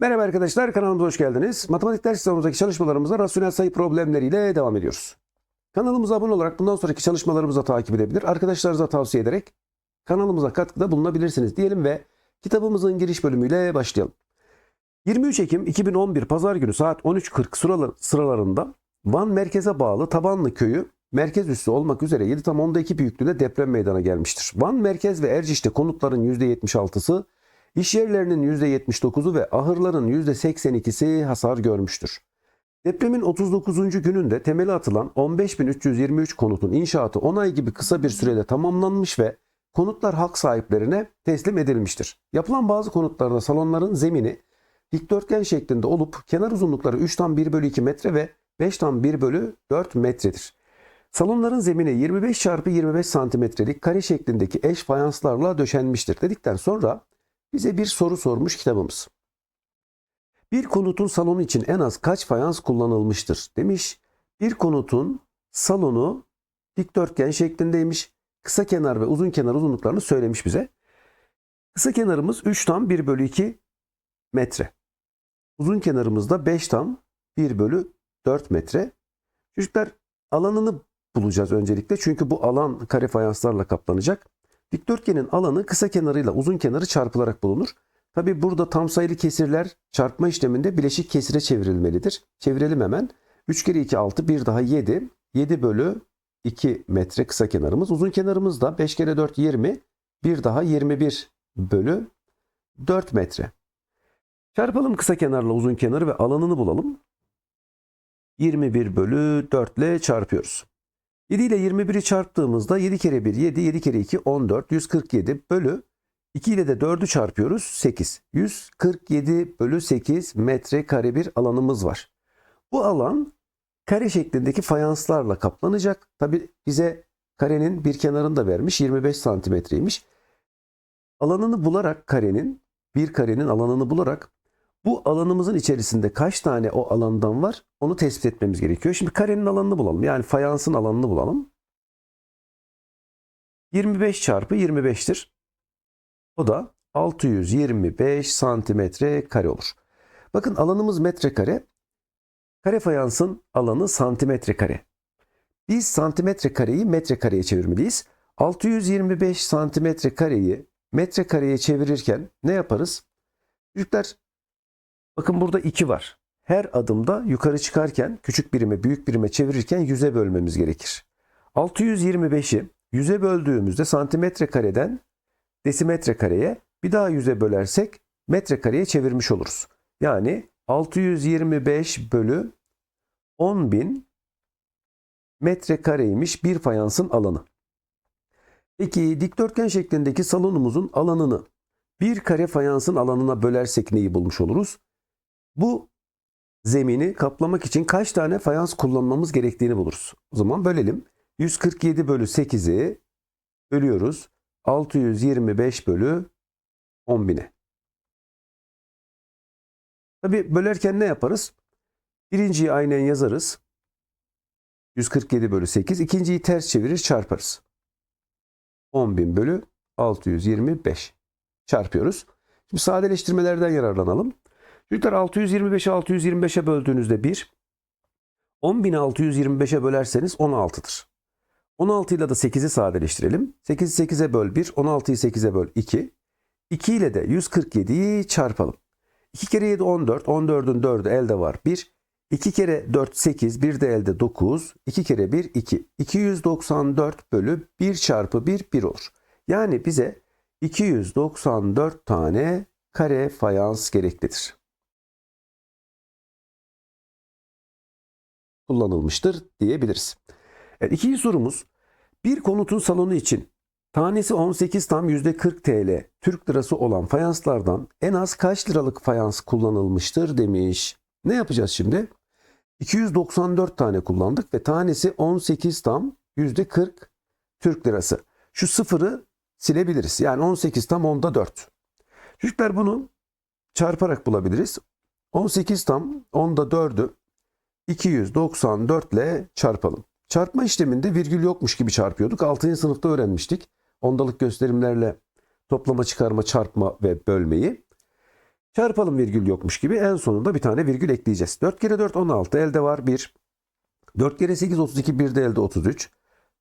Merhaba arkadaşlar kanalımıza hoş geldiniz. Matematik ders kitabımızdaki çalışmalarımıza rasyonel sayı problemleriyle devam ediyoruz. Kanalımıza abone olarak bundan sonraki çalışmalarımızı da takip edebilir. Arkadaşlarınıza tavsiye ederek kanalımıza katkıda bulunabilirsiniz diyelim ve kitabımızın giriş bölümüyle başlayalım. 23 Ekim 2011 Pazar günü saat 13.40 sıralar- sıralarında Van merkeze bağlı Tabanlı köyü merkez üssü olmak üzere 7 tam 10'da 2 büyüklüğünde deprem meydana gelmiştir. Van merkez ve Erciş'te konutların %76'sı, iş yerlerinin %79'u ve ahırların %82'si hasar görmüştür. Depremin 39. gününde temeli atılan 15.323 konutun inşaatı 10 ay gibi kısa bir sürede tamamlanmış ve konutlar halk sahiplerine teslim edilmiştir. Yapılan bazı konutlarda salonların zemini dikdörtgen şeklinde olup kenar uzunlukları 3 tam 1 bölü 2 metre ve 5 tam 1 bölü 4 metredir. Salonların zemini 25 çarpı 25 santimetrelik kare şeklindeki eş fayanslarla döşenmiştir dedikten sonra bize bir soru sormuş kitabımız. Bir konutun salonu için en az kaç fayans kullanılmıştır demiş. Bir konutun salonu dikdörtgen şeklindeymiş. Kısa kenar ve uzun kenar uzunluklarını söylemiş bize. Kısa kenarımız 3 tam 1 bölü 2 metre. Uzun kenarımız da 5 tam 1 bölü 4 metre. Çocuklar alanını bulacağız öncelikle. Çünkü bu alan kare fayanslarla kaplanacak. Dikdörtgenin alanı kısa kenarıyla uzun kenarı çarpılarak bulunur. Tabi burada tam sayılı kesirler çarpma işleminde bileşik kesire çevrilmelidir. Çevirelim hemen. 3 kere 2 6 bir daha 7. 7 bölü 2 metre kısa kenarımız. Uzun kenarımız da 5 kere 4 20. Bir daha 21 bölü 4 metre. Çarpalım kısa kenarla uzun kenarı ve alanını bulalım. 21 bölü 4 ile çarpıyoruz. 7 ile 21'i çarptığımızda 7 kere 1 7, 7 kere 2 14, 147 bölü 2 ile de 4'ü çarpıyoruz 8. 147 bölü 8 metre kare bir alanımız var. Bu alan kare şeklindeki fayanslarla kaplanacak. Tabi bize karenin bir kenarını da vermiş 25 santimetreymiş. Alanını bularak karenin bir karenin alanını bularak bu alanımızın içerisinde kaç tane o alandan var onu tespit etmemiz gerekiyor. Şimdi karenin alanını bulalım. Yani fayansın alanını bulalım. 25 çarpı 25'tir. O da 625 santimetre kare olur. Bakın alanımız metrekare. Kare fayansın alanı santimetre kare. Biz santimetre kareyi metrekareye çevirmeliyiz. 625 santimetre kareyi metrekareye çevirirken ne yaparız? Çocuklar Bakın burada 2 var. Her adımda yukarı çıkarken küçük birime büyük birime çevirirken 100'e bölmemiz gerekir. 625'i 100'e böldüğümüzde santimetre kareden desimetre kareye bir daha 100'e bölersek metre kareye çevirmiş oluruz. Yani 625 bölü 10.000 metre kareymiş bir fayansın alanı. Peki dikdörtgen şeklindeki salonumuzun alanını bir kare fayansın alanına bölersek neyi bulmuş oluruz? Bu zemini kaplamak için kaç tane fayans kullanmamız gerektiğini buluruz. O zaman bölelim. 147 bölü 8'i bölüyoruz. 625 bölü 10.000'e. Tabi bölerken ne yaparız? Birinciyi aynen yazarız. 147 bölü 8. İkinciyi ters çevirir çarparız. 10.000 bölü 625 çarpıyoruz. Şimdi sadeleştirmelerden yararlanalım. Çocuklar 625'i 625'e böldüğünüzde 1. 10.625'e bölerseniz 16'dır. 16 ile de 8'i sadeleştirelim. 8'i 8'e böl 1, 16'yı 8'e böl 2. 2 ile de 147'yi çarpalım. 2 kere 7 14, 14'ün 4'ü elde var 1. 2 kere 4 8, 1 de elde 9. 2 kere 1 2. 294 bölü 1 çarpı 1 1 olur. Yani bize 294 tane kare fayans gereklidir. Kullanılmıştır diyebiliriz. Evet, ikinci sorumuz bir konutun salonu için tanesi 18 tam %40 TL Türk lirası olan fayanslardan en az kaç liralık fayans kullanılmıştır demiş. Ne yapacağız şimdi? 294 tane kullandık ve tanesi 18 tam %40 Türk lirası. Şu sıfırı silebiliriz. Yani 18 tam onda 4. Çocuklar bunu çarparak bulabiliriz. 18 tam onda 4'ü 294 ile çarpalım. Çarpma işleminde virgül yokmuş gibi çarpıyorduk. 6. sınıfta öğrenmiştik. Ondalık gösterimlerle toplama, çıkarma, çarpma ve bölmeyi. Çarpalım virgül yokmuş gibi en sonunda bir tane virgül ekleyeceğiz. 4 kere 4 16 elde var 1. 4 kere 8 32 1 de elde 33.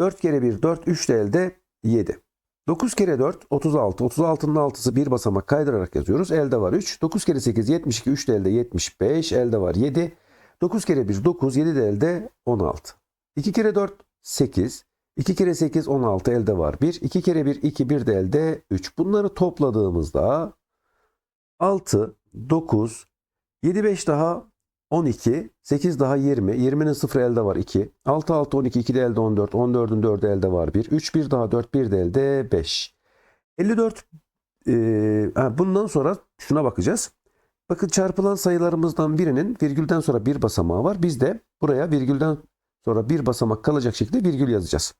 4 kere 1 4 3 de elde 7. 9 kere 4 36. 36'nın 6'sı bir basamak kaydırarak yazıyoruz. Elde var 3. 9 kere 8 72 3 de elde 75. Elde var 7. 9 kere 1 9 7 de elde 16. 2 kere 4 8. 2 kere 8 16 elde var 1. 2 kere 1 2 1 de elde 3. Bunları topladığımızda 6, 9, 7, 5 daha 12, 8 daha 20, 20'nin 0 elde var 2, 6, 6, 12, 2 de elde 14, 14'ün 4'ü elde var 1, 3, 1 daha 4, 1 de elde 5. 54, e, bundan sonra şuna bakacağız. Bakın çarpılan sayılarımızdan birinin virgülden sonra bir basamağı var. Biz de buraya virgülden sonra bir basamak kalacak şekilde virgül yazacağız.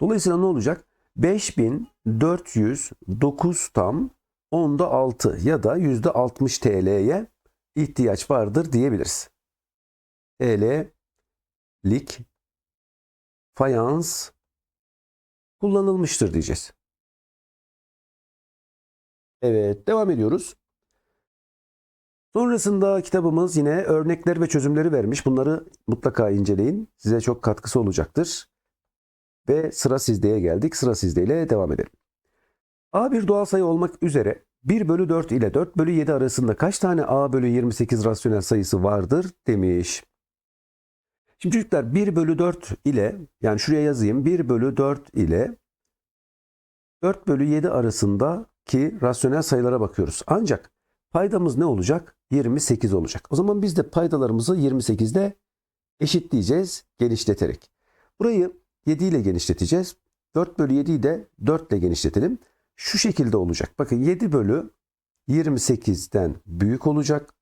Dolayısıyla ne olacak? 5409 tam onda 6 ya da yüzde 60 TL'ye ihtiyaç vardır diyebiliriz. TL'lik fayans kullanılmıştır diyeceğiz. Evet, devam ediyoruz. Sonrasında kitabımız yine örnekler ve çözümleri vermiş. Bunları mutlaka inceleyin. Size çok katkısı olacaktır. Ve sıra sizdeye geldik. Sıra sizdeyle devam edelim. A bir doğal sayı olmak üzere 1 bölü 4 ile 4 bölü 7 arasında kaç tane A bölü 28 rasyonel sayısı vardır demiş. Şimdi çocuklar 1 bölü 4 ile yani şuraya yazayım 1 bölü 4 ile 4 bölü 7 arasındaki rasyonel sayılara bakıyoruz. Ancak paydamız ne olacak? 28 olacak. O zaman biz de paydalarımızı 28'de eşitleyeceğiz genişleterek. Burayı 7 ile genişleteceğiz. 4 bölü 7'yi de 4 ile genişletelim şu şekilde olacak. Bakın 7 bölü 28'den büyük olacak.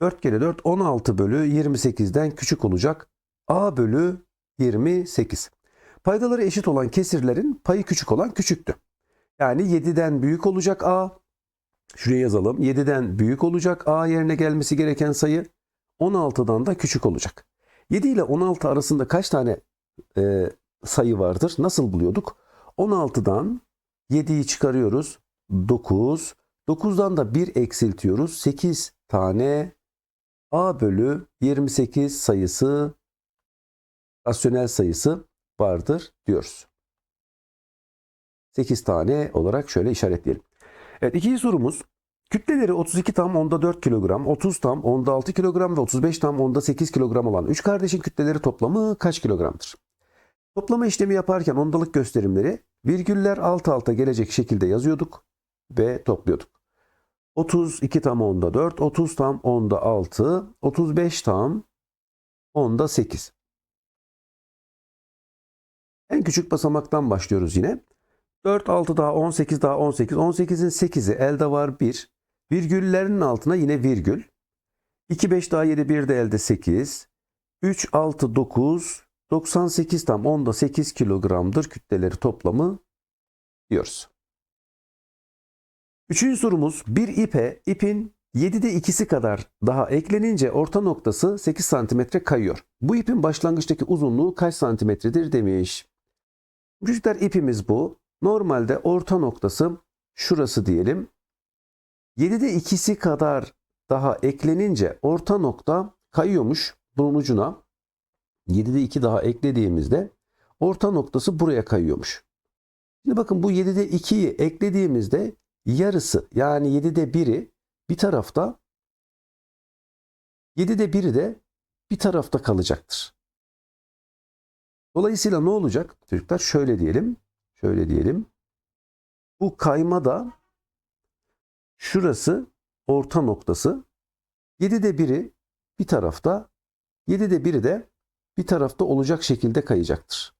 4 kere 4 16 bölü 28'den küçük olacak. A bölü 28. Paydaları eşit olan kesirlerin payı küçük olan küçüktü. Yani 7'den büyük olacak A. Şuraya yazalım. 7'den büyük olacak A yerine gelmesi gereken sayı 16'dan da küçük olacak. 7 ile 16 arasında kaç tane e, sayı vardır? Nasıl buluyorduk? 16'dan 7'yi çıkarıyoruz. 9. 9'dan da 1 eksiltiyoruz. 8 tane A bölü 28 sayısı rasyonel sayısı vardır diyoruz. 8 tane olarak şöyle işaretleyelim. Evet ikinci sorumuz. Kütleleri 32 tam onda 4 kilogram, 30 tam onda 6 kilogram ve 35 tam onda 8 kilogram olan 3 kardeşin kütleleri toplamı kaç kilogramdır? Toplama işlemi yaparken ondalık gösterimleri virgüller alt alta gelecek şekilde yazıyorduk ve topluyorduk. 32 tam onda 4, 30 tam onda 6, 35 tam onda 8. En küçük basamaktan başlıyoruz yine. 4, 6 daha 18 daha 18. 18'in 8'i elde var 1. Virgüllerin altına yine virgül. 2, 5 daha 7, 1 de elde 8. 3, 6, 9, 98 tam onda 8 kilogramdır kütleleri toplamı diyoruz. Üçüncü sorumuz bir ipe ipin 7'de ikisi kadar daha eklenince orta noktası 8 santimetre kayıyor. Bu ipin başlangıçtaki uzunluğu kaç santimetredir demiş. Çocuklar ipimiz bu. Normalde orta noktası şurası diyelim. 7'de ikisi kadar daha eklenince orta nokta kayıyormuş bunun ucuna. 7'de 2 daha eklediğimizde orta noktası buraya kayıyormuş. Şimdi bakın bu 7'de 2'yi eklediğimizde yarısı yani 7'de 1'i bir tarafta 7'de 1'i de bir tarafta kalacaktır. Dolayısıyla ne olacak? Çocuklar şöyle diyelim. Şöyle diyelim. Bu kayma da şurası orta noktası. 7'de 1'i bir tarafta 7'de 1'i de bir tarafta olacak şekilde kayacaktır.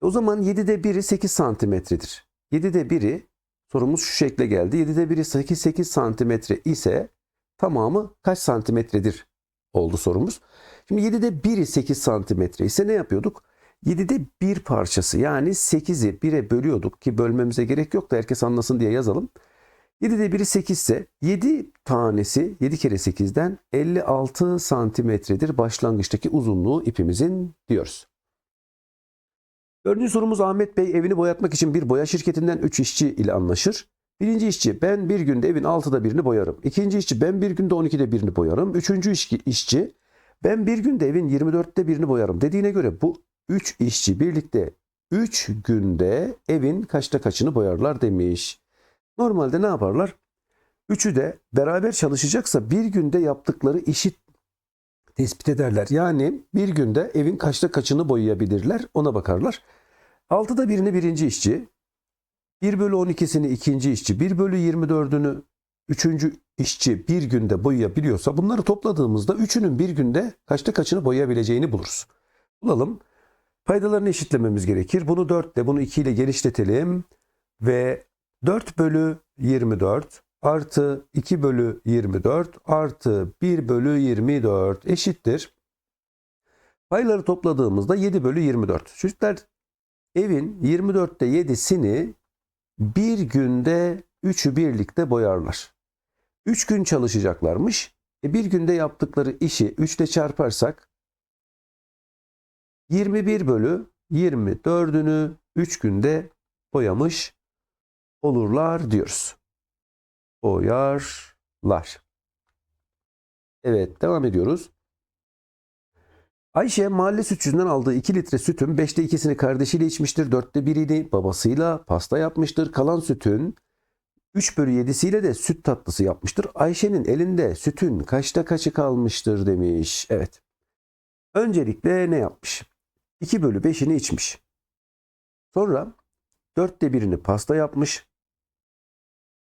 O zaman 7'de 1'i 8 santimetredir. 7'de 1'i sorumuz şu şekle geldi. 7'de 1'i 8, 8 santimetre ise tamamı kaç santimetredir oldu sorumuz. Şimdi 7'de 1'i 8 santimetre ise ne yapıyorduk? 7'de 1 parçası yani 8'i 1'e bölüyorduk ki bölmemize gerek yok da herkes anlasın diye yazalım. 7'de 1'i 8 ise 7 tanesi 7 kere 8'den 56 santimetredir başlangıçtaki uzunluğu ipimizin diyoruz. Dördüncü sorumuz Ahmet Bey evini boyatmak için bir boya şirketinden 3 işçi ile anlaşır. Birinci işçi ben bir günde evin altıda birini boyarım. İkinci işçi ben bir günde 12'de birini boyarım. Üçüncü işçi ben bir günde evin 24'te birini boyarım dediğine göre bu 3 işçi birlikte 3 günde evin kaçta kaçını boyarlar demiş. Normalde ne yaparlar? Üçü de beraber çalışacaksa bir günde yaptıkları işi tespit ederler. Yani bir günde evin kaçta kaçını boyayabilirler ona bakarlar. Altıda birini birinci işçi, 1 bölü 12'sini ikinci işçi, 1 bölü 24'ünü üçüncü işçi bir günde boyayabiliyorsa bunları topladığımızda üçünün bir günde kaçta kaçını boyayabileceğini buluruz. Bulalım. Paydalarını eşitlememiz gerekir. Bunu 4 ile bunu 2 ile genişletelim. Ve 4 bölü 24 artı 2 bölü 24 artı 1 bölü 24 eşittir. Payları topladığımızda 7 bölü 24. Çocuklar evin 24'te 7'sini bir günde 3'ü birlikte boyarlar. 3 gün çalışacaklarmış. E bir günde yaptıkları işi 3 ile çarparsak 21 bölü 24'ünü 3 günde boyamış olurlar diyoruz. Boyarlar. Evet devam ediyoruz. Ayşe mahalle sütçüsünden aldığı 2 litre sütün 5'te 2'sini kardeşiyle içmiştir. 4'te 1'ini babasıyla pasta yapmıştır. Kalan sütün 3 bölü 7'siyle de süt tatlısı yapmıştır. Ayşe'nin elinde sütün kaçta kaçı kalmıştır demiş. Evet. Öncelikle ne yapmış? 2 bölü 5'ini içmiş. Sonra 4'te 1'ini pasta yapmış.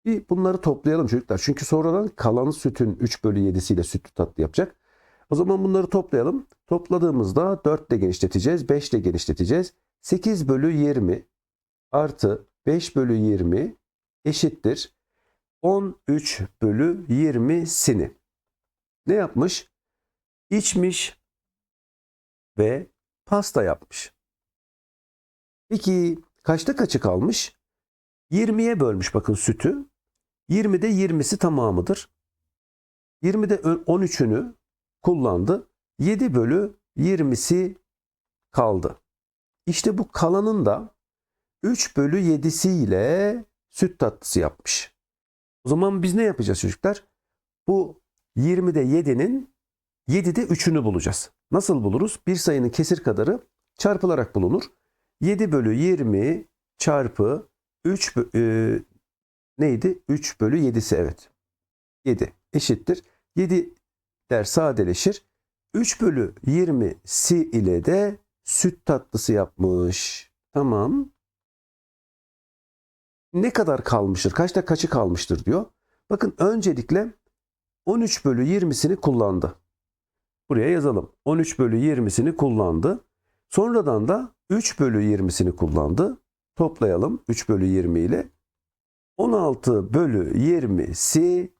Bir bunları toplayalım çocuklar. Çünkü sonradan kalan sütün 3 bölü 7'siyle sütlü tatlı yapacak. O zaman bunları toplayalım. Topladığımızda 4 ile genişleteceğiz. 5 ile genişleteceğiz. 8 bölü 20 artı 5 bölü 20 eşittir. 13 bölü 20'sini. Ne yapmış? İçmiş ve pasta yapmış. Peki kaçta kaçı kalmış? 20'ye bölmüş bakın sütü. 20'de 20'si tamamıdır. 20'de 13'ünü kullandı. 7 bölü 20'si kaldı. İşte bu kalanın da 3 bölü 7'si ile süt tatlısı yapmış. O zaman biz ne yapacağız çocuklar? Bu 20'de 7'nin 7'de 3'ünü bulacağız. Nasıl buluruz? Bir sayının kesir kadarı çarpılarak bulunur. 7 bölü 20 çarpı 3 bö- e, neydi? 3 bölü 7'si evet. 7 eşittir. 7 der sadeleşir. 3 bölü 20'si ile de süt tatlısı yapmış. Tamam. Ne kadar kalmıştır? Kaçta kaçı kalmıştır diyor. Bakın öncelikle 13 bölü 20'sini kullandı. Buraya yazalım. 13 bölü 20'sini kullandı. Sonradan da 3 bölü 20'sini kullandı. Toplayalım 3 bölü 20 ile. 16 bölü 20'si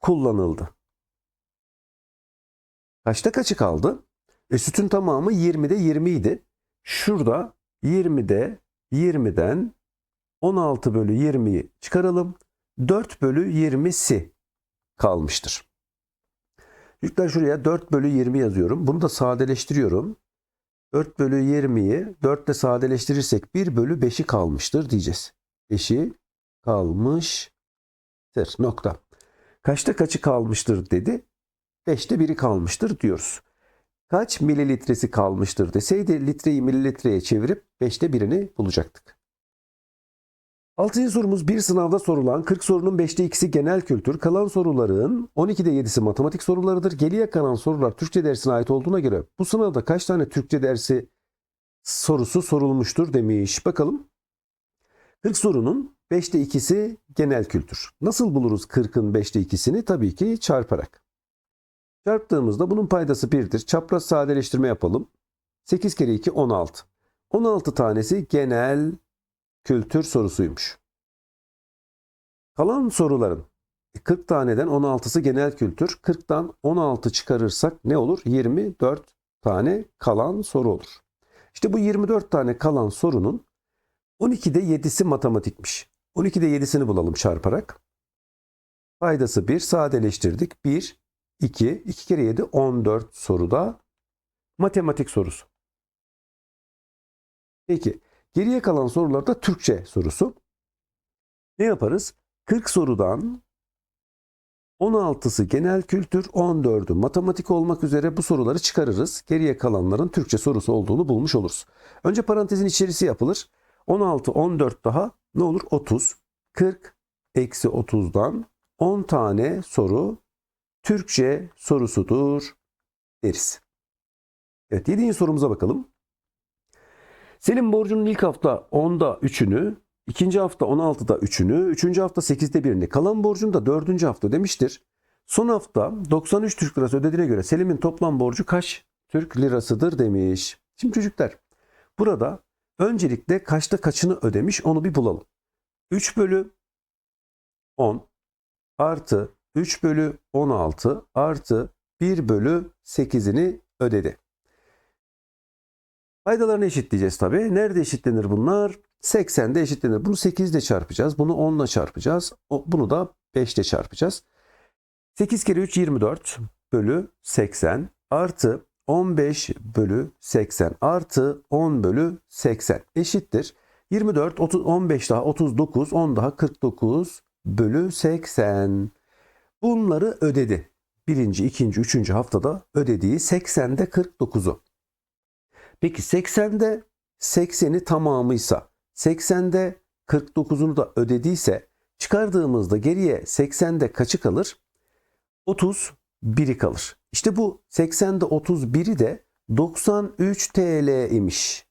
kullanıldı. Kaçta kaçı kaldı? E, sütün tamamı 20'de 20 idi. Şurada 20'de 20'den 16 bölü 20'yi çıkaralım. 4 bölü 20'si kalmıştır. Çocuklar şuraya 4 bölü 20 yazıyorum. Bunu da sadeleştiriyorum. 4 bölü 20'yi 4 ile sadeleştirirsek 1 bölü 5'i kalmıştır diyeceğiz. 5'i kalmıştır. Nokta. Kaçta kaçı kalmıştır dedi. 5'te 1'i kalmıştır diyoruz. Kaç mililitresi kalmıştır deseydi litreyi mililitreye çevirip 5'te 1'ini bulacaktık. Altıncı sorumuz bir sınavda sorulan 40 sorunun 5'te 2'si genel kültür, kalan soruların 12'de 7'si matematik sorularıdır. Geriye kalan sorular Türkçe dersine ait olduğuna göre bu sınavda kaç tane Türkçe dersi sorusu sorulmuştur demiş. Bakalım. 40 sorunun 5'te 2'si genel kültür. Nasıl buluruz 40'ın 5'te 2'sini? Tabii ki çarparak. Çarptığımızda bunun paydası 1'dir. Çapraz sadeleştirme yapalım. 8 kere 2 16. 16 tanesi genel kültür sorusuymuş. Kalan soruların 40 taneden 16'sı genel kültür. 40'tan 16 çıkarırsak ne olur? 24 tane kalan soru olur. İşte bu 24 tane kalan sorunun 12'de 7'si matematikmiş. 12'de 7'sini bulalım çarparak. Paydası 1 sadeleştirdik. 1, 2, 2 kere 7 14 soruda matematik sorusu. Peki geriye kalan sorularda Türkçe sorusu. Ne yaparız? 40 sorudan 16'sı genel kültür, 14'ü matematik olmak üzere bu soruları çıkarırız. Geriye kalanların Türkçe sorusu olduğunu bulmuş oluruz. Önce parantezin içerisi yapılır. 16, 14 daha ne olur? 30. 40 eksi 30'dan 10 tane soru Türkçe sorusudur deriz. Evet 7. sorumuza bakalım. Selim borcunun ilk hafta 10'da 3'ünü, ikinci hafta 16'da 3'ünü, üçüncü hafta 8'de 1'ini, kalan borcunu da dördüncü hafta demiştir. Son hafta 93 Türk Lirası ödediğine göre Selim'in toplam borcu kaç Türk Lirasıdır demiş. Şimdi çocuklar burada öncelikle kaçta kaçını ödemiş onu bir bulalım. 3 bölü 10 artı 3 bölü 16 artı 1 bölü 8'ini ödedi. Paydalarını eşitleyeceğiz tabii. Nerede eşitlenir bunlar? 80'de eşitlenir. Bunu 8 ile çarpacağız. Bunu 10 ile çarpacağız. Bunu da 5 ile çarpacağız. 8 kere 3 24 bölü 80 artı 15 bölü 80 artı 10 bölü 80 eşittir. 24, 30, 15 daha 39, 10 daha 49 bölü 80. Bunları ödedi. Birinci, ikinci, üçüncü haftada ödediği 80'de 49'u. Peki 80'de 80'i tamamıysa 80'de 49'unu da ödediyse çıkardığımızda geriye 80'de kaçı kalır? 31'i kalır. İşte bu 80'de 31'i de 93 TL imiş.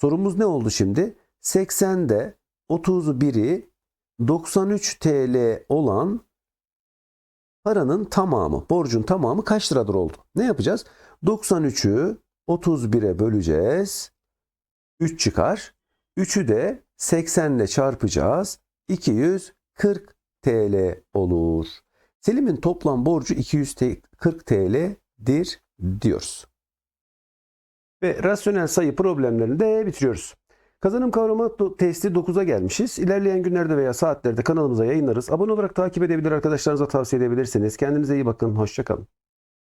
Sorumuz ne oldu şimdi? 80'de 31'i 93 TL olan paranın tamamı, borcun tamamı kaç liradır oldu? Ne yapacağız? 93'ü 31'e böleceğiz. 3 çıkar. 3'ü de 80 ile çarpacağız. 240 TL olur. Selim'in toplam borcu 240 TL'dir diyoruz. Ve rasyonel sayı problemlerini de bitiriyoruz. Kazanım kavramı testi 9'a gelmişiz. İlerleyen günlerde veya saatlerde kanalımıza yayınlarız. Abone olarak takip edebilir arkadaşlarınıza tavsiye edebilirsiniz. Kendinize iyi bakın. Hoşçakalın.